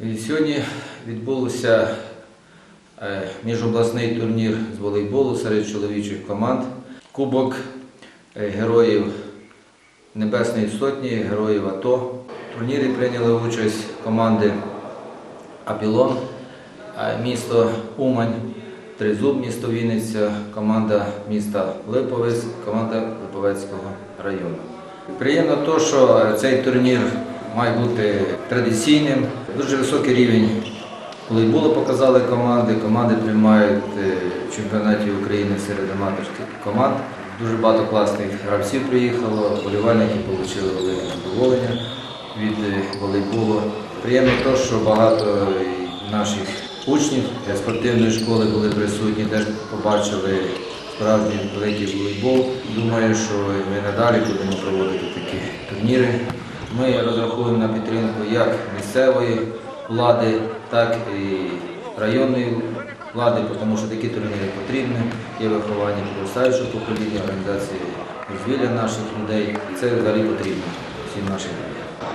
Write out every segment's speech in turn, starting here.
Сьогодні відбувся е, міжобласний турнір з волейболу серед чоловічих команд. Кубок е, героїв Небесної Сотні, героїв АТО. Турнірі прийняли участь команди Апілон, е, місто Умань, Тризуб, місто Вінниця, команда міста Липовець, команда Липовецького району. Приємно те, що цей турнір має бути традиційним. Дуже високий рівень волейболу показали команди. Команди приймають е, в чемпіонаті України серед аматорських команд. Дуже багато класних гравців приїхало, вболівальники отримали велике задоволення від е, волейболу. Приємно те, що багато наших учнів е, спортивної школи були присутні, теж побачили справжній великий волейбол. Думаю, що ми надалі будемо проводити такі турніри. Ми розраховуємо на підтримку як місцевої влади, так і районної влади, тому що такі турніри потрібні. Є виховання підростаючого покоління, організації дозвілля наших людей. Це взагалі потрібно всім нашим людям.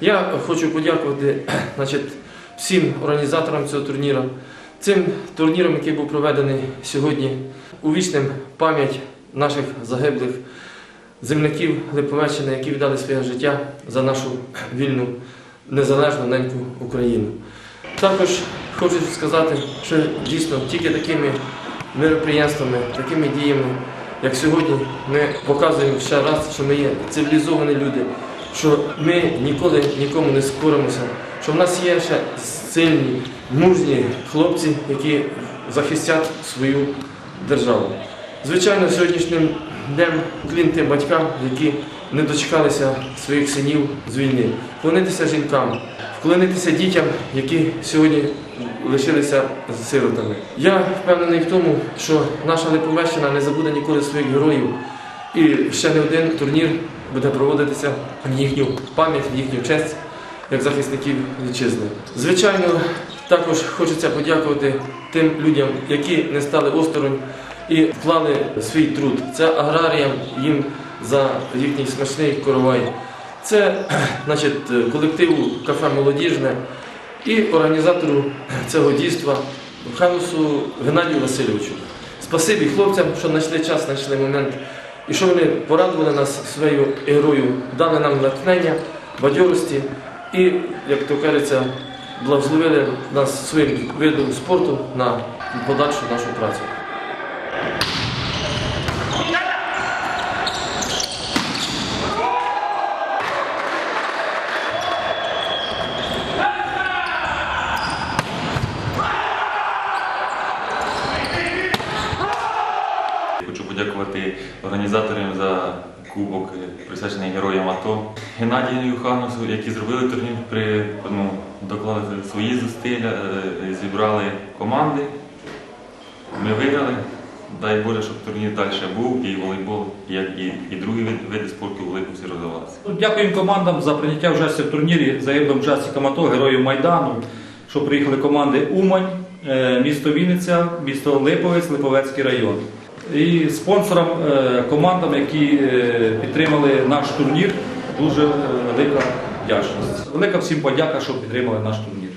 Я хочу подякувати значить, всім організаторам цього турніру. Цим турніром, який був проведений сьогодні, увічним пам'ять наших загиблих земляків Липовеччини, які віддали своє життя за нашу вільну, незалежну неньку Україну. Також хочу сказати, що дійсно тільки такими мероприємствами, такими діями, як сьогодні, ми показуємо ще раз, що ми є цивілізовані люди, що ми ніколи нікому не скоримося, що в нас є ще сильні, мужні хлопці, які захистять свою державу. Звичайно, сьогоднішнім днем клін тим батькам, які не дочекалися своїх синів з війни, вклонитися жінкам, вклонитися дітям, які сьогодні лишилися сиротами. Я впевнений в тому, що наша Липовещина не забуде ніколи своїх героїв, і ще не один турнір буде проводитися в їхню пам'ять, в їхню честь як захисників вітчизни. Звичайно, також хочеться подякувати тим людям, які не стали осторонь і вклали свій труд. Це аграріям їм за їхній смачний коровай. Це значить, колективу кафе Молодіжне і організатору цього дійства Ханусу Геннадію Васильовичу. Спасибі хлопцям, що знайшли час, знайшли момент, і що вони порадували нас своєю ігрою, дали нам натхнення, бадьорості і, як то кажеться, благословили нас своїм видом спорту на подальшу нашу працю. Хочу подякувати організаторам за кубок, е, присвячений героям АТО, Геннадію Юханусу, які зробили турнір, при, ну, доклали свої зусилля, е, зібрали команди. Ми виграли. Дай Боже, щоб турнір далі був, і волейбол, як і, і другі види спорту в Липовці розвивалися. Ну, Дякуємо командам за прийняття участі в турнірі загиблим учасникам АТО, героїв Майдану, що приїхали команди Умань, е, місто Вінниця, місто Липовець, Липовецький район. І спонсорам, е, командам, які е, підтримали наш турнір, дуже е, велика вдячність. Велика всім подяка, що підтримали наш турнір.